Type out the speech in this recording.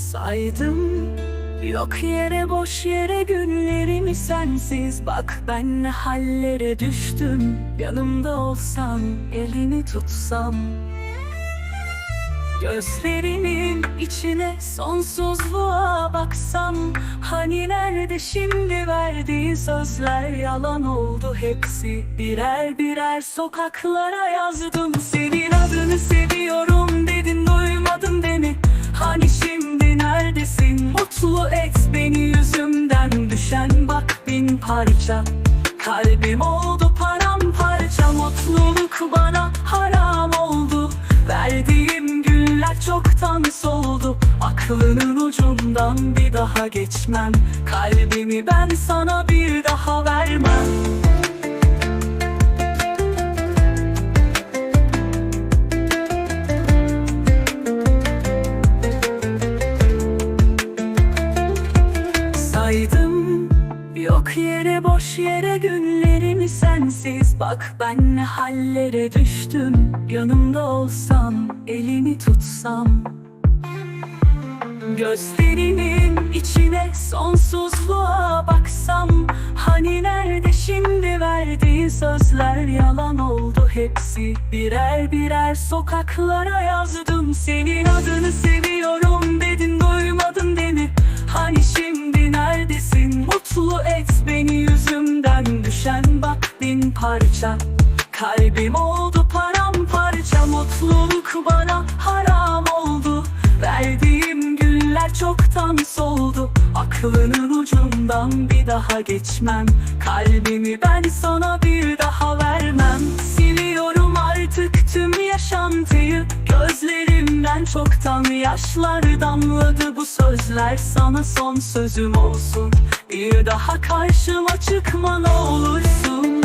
Saydım Yok yere boş yere günlerimi sensiz. Bak ben hallere düştüm Yanımda olsan elini tutsam. Gözlerinin içine sonsuzluğa baksam Hani nerede şimdi verdiği sözler? Yalan oldu hepsi Birer birer sokaklara yazdım. Senin adını seviyorum dedin duymadın beni bin parça. Kalbim oldu paramparça. Mutluluk bana haram oldu. Verdiğim güller çoktan soldu. Aklının ucundan bir daha geçmem. Kalbimi ben sana bir daha Yok yere boş yere günlerimi sensiz. Bak ben ne hallere düştüm. Yanımda olsam elini tutsam. Gözlerinin içine sonsuzluğa baksam. Hani nerede şimdi verdiği sözler? Yalan oldu hepsi. Birer birer sokaklara yazdım. Senin adını seviyorum dedin duymadın beni bin parça. Kalbim oldu paramparça mutluluk bana haram oldu. Verdiğim güller çoktan soldu Aklının ucundan bir daha geçmem. Kalbimi ben sana bir daha vermem. Siliyorum artık tüm yaşantıyı Gözlerimden çoktan yaşlar damladı. Bu sözler sana son sözüm olsun Bir daha karşıma çıkma ne olursun